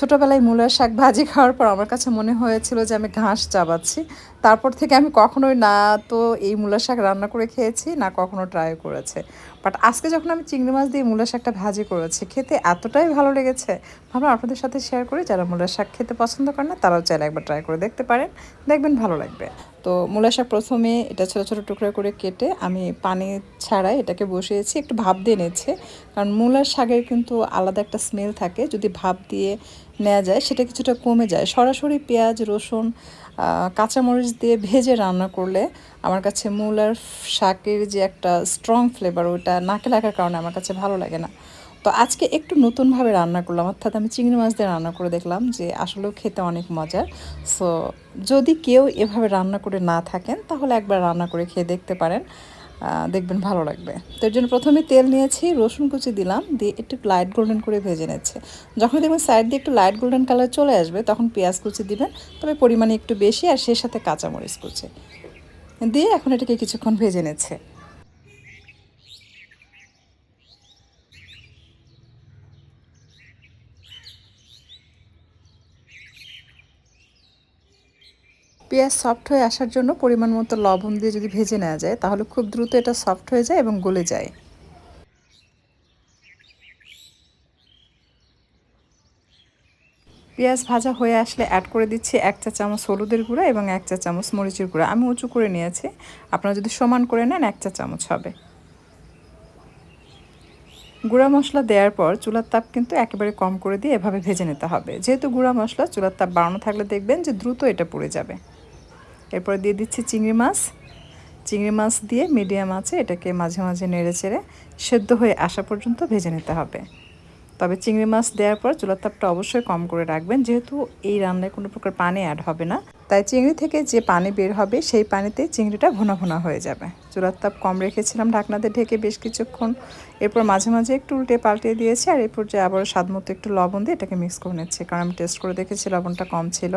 ছোটোবেলায় মূলার শাক ভাজি খাওয়ার পর আমার কাছে মনে হয়েছিল যে আমি ঘাস চাবাচ্ছি। তারপর থেকে আমি কখনোই না তো এই মূলার শাক রান্না করে খেয়েছি, না কখনো ট্রাই করেছে। বাট আজকে যখন আমি চিংড়ি মাছ দিয়ে মূলার শাকটা ভাজি করেছি, খেতে এতটাই ভালো লেগেছে। ভাবলাম আপনাদের সাথে শেয়ার করি, যারা মূলার শাক খেতে পছন্দ করে না, তারাও চাইলে একবার ট্রাই করে দেখতে পারেন। দেখবেন ভালো লাগবে। তো মূলা শাক প্রথমে এটা ছোটো ছোটো টুকরো করে কেটে আমি পানি ছাড়াই এটাকে বসিয়েছি, একটু ভাপ দিয়ে নিচ্ছে। কারণ মূলার শাকের কিন্তু আলাদা একটা স্মেল থাকে, যদি ভাপ দিয়ে নেওয়া যায় সেটা কিছুটা কমে যায়। সরাসরি পেঁয়াজ, রসুন কাঁচামরিচ দিয়ে ভেজে রান্না করলে আমার কাছে মূলার শাকের যে একটা স্ট্রং ফ্লেভার ওটা নাকে লাগার কারণে আমার কাছে ভালো লাগে না। তো আজকে একটু নতুনভাবে রান্না করলাম। অর্থাৎ আমি চিংড়ি মাছ দিয়ে রান্না করে দেখলাম যে আসলেও খেতে অনেক মজার। সো যদি কেউ এভাবে রান্না করে না থাকেন, তাহলে একবার রান্না করে খেয়ে দেখতে পারেন। দেখবেন ভালো লাগবে। তো এর জন্য প্রথমে তেল নিয়েছি, রসুন কুচি দিলাম, দিয়ে একটু লাইট গোল্ডেন করে ভেজে নিচ্ছে। যখন দেখবেন সাইড দিয়ে একটু লাইট গোল্ডেন কালার চলে আসবে, তখন পেঁয়াজ কুচি দিবেন, তবে পরিমাণে একটু বেশি, আর সেই সাথে কাঁচামরিচ কুচি। দিয়ে এখন এটাকে কিছুক্ষণ ভেজে নিচ্ছে। পেঁয়াজ সফট হয়ে আসার জন্য পরিমাণ মতো লবণ দিয়ে যদি ভেজে নেওয়া যায়, তাহলে খুব দ্রুত এটা সফট হয়ে যায় এবং গলে যায়। পেঁয়াজ ভাজা হয়ে আসলে অ্যাড করে দিচ্ছি এক চা চামচ হলুদের গুঁড়া এবং এক চা চামচ মরিচের গুঁড়া। আমি উঁচু করে নিয়েছি। আপনারা যদি সমান করে নেন, এক চা চামচ হবে। গুঁড়া মশলা দেওয়ার পর চুলার তাপ কিন্তু একেবারে কম করে দিয়ে এভাবে ভেজে নিতে হবে। যেহেতু গুঁড়া মশলা চুলার তাপ বাড়ানো থাকলে দেখবেন যে দ্রুত এটা পুড়ে যাবে। এরপর দিয়ে দিচ্ছি চিংড়ি মাছ। চিংড়ি মাছ দিয়ে মিডিয়াম আছে এটাকে মাঝে মাঝে নেড়ে চেড়ে সেদ্ধ হয়ে আসা পর্যন্ত ভেজে নিতে হবে। তবে চিংড়ি মাছ দেওয়ার পর চুলার তাপটা অবশ্যই কম করে রাখবেন, যেহেতু এই রান্নায় কোনো প্রকার পানি অ্যাড হবে না। তাই চিংড়ি থেকে যে পানি বের হবে, সেই পানিতে চিংড়িটা ভুনা ভুনা হয়ে যাবে। চুলার তাপ কম রেখেছিলাম, ঢাকনাতে ঢেকে বেশ কিছুক্ষণ। এরপর মাঝে মাঝে একটু উল্টে পাল্টে দিয়েছি আর এরপর যে আবার স্বাদ মতো একটু লবণ দিয়ে এটাকে মিক্স করে নিচ্ছি, কারণ আমি টেস্ট করে দেখেছি লবণটা কম ছিল।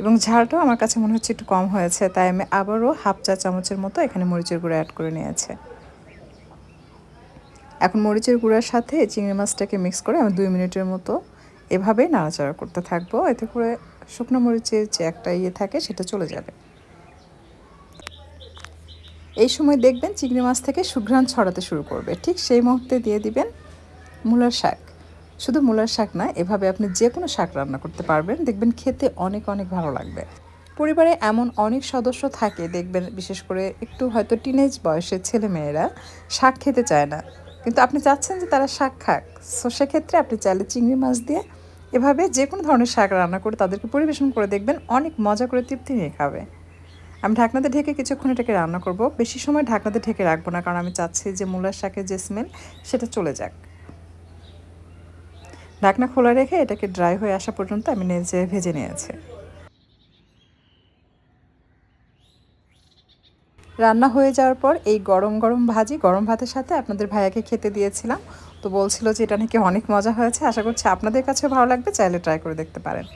এবং ঝালটাও আমার কাছে মনে হচ্ছে একটু কম হয়েছে, তাই আমি আবারও হাফ চা চামচের মতো এখানে মরিচের গুঁড়ো অ্যাড করে নিয়েছে। এখন মরিচের গুঁড়ার সাথে চিংড়ি মাছটাকে মিক্স করে আমি দুই মিনিটের মতো এভাবেই নাড়াচাড়া করতে থাকব। এতে করে শুকনো মরিচের যে একটা ইয়ে থাকে সেটা চলে যাবে। এই সময় দেখবেন চিংড়ি মাছ থেকে সুঘ্রাণ ছড়াতে শুরু করবে। ঠিক সেই মুহূর্তে দিয়ে দিবেন মূলার শাক। শুধু মূলার শাক না, এভাবে আপনি যে কোনো শাক রান্না করতে পারবেন। দেখবেন খেতে অনেক অনেক ভালো লাগবে। পরিবারে এমন অনেক সদস্য থাকে, দেখবেন বিশেষ করে একটু হয়তো টিনেজ বয়সের ছেলে মেয়েরা শাক খেতে চায় না। কিন্তু আপনি চাচ্ছেন যে তারা শাক খাক। সো সেক্ষেত্রে আপনি চাইলে চিংড়ি মাছ দিয়ে এভাবে যে কোনো ধরনের শাক রান্না করে তাদেরকে পরিবেশন করে দেখবেন, অনেক মজা করে তৃপ্তি নিয়ে খাবে। আমি ঢাকনাতে ঢেকে কিছুক্ষণ এটাকে রান্না করব। বেশি সময় ঢাকনাতে ঢেকে রাখব না, কারণ আমি চাচ্ছি যে মূলার শাকের যে স্মেল সেটা চলে যাক। ঢাকনা খোলা রেখে এটাকে ড্রাই হয়ে আসা পর্যন্ত আমি নিজে ভেজে নিয়েছি। রান্না হয়ে যাওয়ার পর এই গরম গরম ভাজি, গরম ভাতের সাথে আপনাদের ভাইয়াকে খেতে দিয়েছিলাম। তো বলছিল যে এটা নাকি অনেক মজা হয়েছে। আশা করছি আপনাদের কাছেও ভালো লাগবে। চাইলে ট্রাই করে দেখতে পারেন।